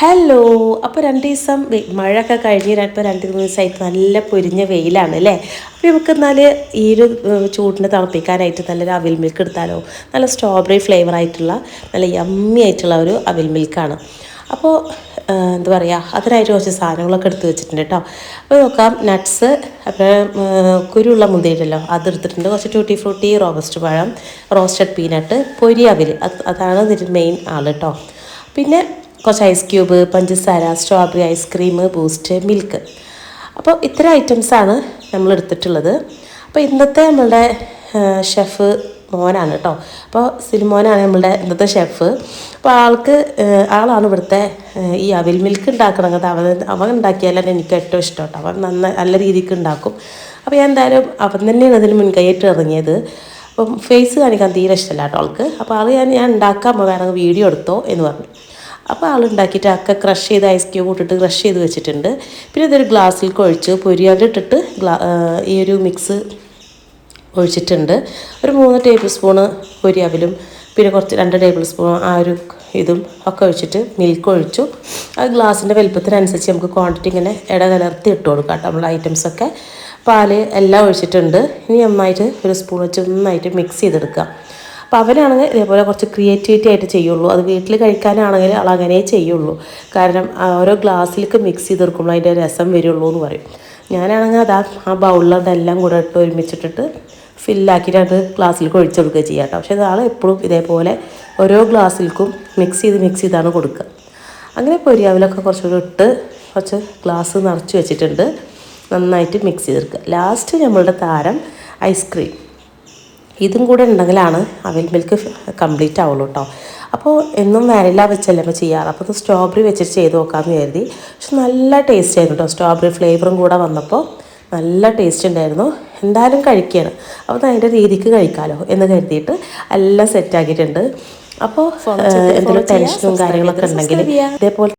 Hello അപ്പോൾ രണ്ട് ദിവസം മഴയൊക്കെ കഴിഞ്ഞ് ഇപ്പോൾ രണ്ട് മൂന്ന് ദിവസമായിട്ട് നല്ല പൊരിഞ്ഞ വെയിലാണ് അല്ലേ? അപ്പോൾ നമുക്ക് എന്നാൽ ഈ ഒരു ചൂടിനെ തണുപ്പിക്കാനായിട്ട് നല്ലൊരു അവിൽ മിൽക്ക് എടുത്താലോ? നല്ല സ്ട്രോബെറി ഫ്ലേവർ ആയിട്ടുള്ള നല്ല യമ്മി ആയിട്ടുള്ള ഒരു അവിൽ മിൽക്കാണ് അപ്പോൾ എന്താ പറയുക അതിനായിട്ട് കുറച്ച് സാധനങ്ങളൊക്കെ എടുത്ത് വെച്ചിട്ടുണ്ട് കേട്ടോ അപ്പോൾ നോക്കാം നട്ട്സ് അപ്പോൾ കുരുള്ള മുന്തിരിയല്ലോ അതെടുത്തിട്ടുണ്ട് കുറച്ച് ട്യൂട്ടി ഫ്രൂട്ടി റോബസ്റ്റ് പഴം റോസ്റ്റഡ് പീനട്ട് പൊരി അവിൽ. അത് അതാണ് ഇതിന്റെ മെയിൻ ആൾ കേട്ടോ പിന്നെ കുറച്ച് ഐസ് ക്യൂബ് പഞ്ചസാര strawberry ice cream Boost milk അപ്പോൾ ഇത്ര ഐറ്റംസാണ് നമ്മൾ എടുത്തിട്ടുള്ളത്. അപ്പോൾ ഇന്നത്തെ നമ്മളുടെ ഷെഫ് മോനാണ് കേട്ടോ. അപ്പോൾ സിനിമോനാണ് നമ്മളുടെ ഇന്നത്തെ ഷെഫ് അപ്പോൾ ആൾക്ക് ആളാണ് ഇവിടുത്തെ ഈ അവിൽ മിൽക്ക് ഉണ്ടാക്കണത്. അവൻ അവൻ ഉണ്ടാക്കിയാലാണ് എനിക്ക് ഏറ്റവും ഇഷ്ടം കേട്ടോ. അവൻ നന്ന നല്ല രീതിക്ക് ഉണ്ടാക്കും. അപ്പോൾ ഞാൻ എന്തായാലും അവൻ തന്നെയാണ് അതിന് മുൻകൈയിട്ട് ഇറങ്ങിയത്. അപ്പം ഫേസ് കാണിക്കാൻ തീരെ ഇഷ്ടമല്ല കേട്ടോ ആൾക്ക്. അപ്പോൾ ആൾ ഞാൻ ഞാൻ ഉണ്ടാക്കാം. വേണമെങ്കിൽ വീഡിയോ എടുത്തോ എന്ന് പറഞ്ഞു. അപ്പോൾ ആളുണ്ടാക്കിയിട്ട് അക്ക ക്രഷ് ചെയ്ത് ഐസ് ക്യൂബ് ഇട്ടിട്ട് ക്രഷ് ചെയ്ത് വെച്ചിട്ടുണ്ട്. പിന്നെ ഇതൊരു ഗ്ലാസ്സിൽ ഒഴിച്ച് പൊരിയാലിട്ടിട്ട് ഗ്ലാ ഈ ഒരു മിക്സ് ഒഴിച്ചിട്ടുണ്ട്. ഒരു മൂന്ന് ടേബിൾ സ്പൂണ് പൊരിയാവിലും പിന്നെ കുറച്ച് രണ്ട് ടേബിൾ സ്പൂൺ ആ ഒരു ഇതും ഒക്കെ ഒഴിച്ചിട്ട് മിൽക്ക് ഒഴിച്ചു. ആ ഗ്ലാസിന്റെ വലുപ്പത്തിനനുസരിച്ച് നമുക്ക് ക്വാണ്ടിറ്റി ഇങ്ങനെ ഇടകലർത്തി ഇട്ട് കൊടുക്കാം കേട്ടോ നമ്മൾ ഐറ്റംസൊക്കെ പാൽ എല്ലാം ഒഴിച്ചിട്ടുണ്ട്. ഇനി നന്നായിട്ട് ഒരു സ്പൂൺ വെച്ച് നന്നായിട്ട് മിക്സ് ചെയ്തെടുക്കാം അപ്പോൾ അവനാണെങ്കിൽ ഇതേപോലെ കുറച്ച് ക്രിയേറ്റിവിറ്റി ആയിട്ട് ചെയ്യുള്ളൂ. അത് വീട്ടിൽ കഴിക്കാനാണെങ്കിൽ ആൾ അങ്ങനെ ചെയ്യുള്ളൂ. കാരണം ഓരോ ഗ്ലാസ്സിലേക്ക് മിക്സ് ചെയ്ത് ചെയ്തെടുക്കുമ്പോൾ അതിന്റെ രസം വരുള്ളൂ എന്ന് പറയും. ഞാനാണെങ്കിൽ അതാ ആ ബൗളിൽ അതെല്ലാം കൂടെ ഇട്ട് ഒരുമിച്ചിട്ടിട്ട് ഫില്ലാക്കിയിട്ട് അത് ഗ്ലാസ്സിലേക്ക് ഒഴിച്ചു കൊടുക്കുക ചെയ്യാം കേട്ടോ. പക്ഷേ ഇതാൾ എപ്പോഴും ഇതേപോലെ ഓരോ ഗ്ലാസ്സിലേക്കും മിക്സ് ചെയ്ത് മിക്സ് ചെയ്താണ് കൊടുക്കുക. അങ്ങനെ പൊരിയാവിലൊക്കെ കുറച്ചുകൂടി ഇട്ട് കുറച്ച് ഗ്ലാസ് നിറച്ച് വെച്ചിട്ടുണ്ട്. നന്നായിട്ട് മിക്സ് ചെയ്തെടുക്കുക. ലാസ്റ്റ് നമ്മളുടെ താരം ഐസ്ക്രീം. ഇതും കൂടെ ഉണ്ടെങ്കിലാണ് അവിൽ മിൽക്ക് കംപ്ലീറ്റ് ആവുള്ളൂ കേട്ടോ അപ്പോൾ എന്നും വാനില വെച്ചല്ലേ നമ്മൾ ചെയ്യാറ്? അപ്പോൾ ഇത് സ്ട്രോബെറി വെച്ചിട്ട് ചെയ്ത് നോക്കാമെന്ന് കരുതി. പക്ഷെ നല്ല ടേസ്റ്റ് ആയിരുന്നു കേട്ടോ സ്ട്രോബെറി ഫ്ലേവറും കൂടെ വന്നപ്പോൾ നല്ല ടേസ്റ്റ് ഉണ്ടായിരുന്നു. എന്തായാലും കഴിക്കുകയാണ് അപ്പോൾ അതിന്റെ രീതിക്ക് കഴിക്കാമല്ലോ എന്ന് കരുതിയിട്ട് എല്ലാം സെറ്റാക്കിയിട്ടുണ്ട് അപ്പോൾ എന്തെങ്കിലും ടെൻഷനും കാര്യങ്ങളൊക്കെ ഉണ്ടെങ്കിൽ ഇതേപോലെ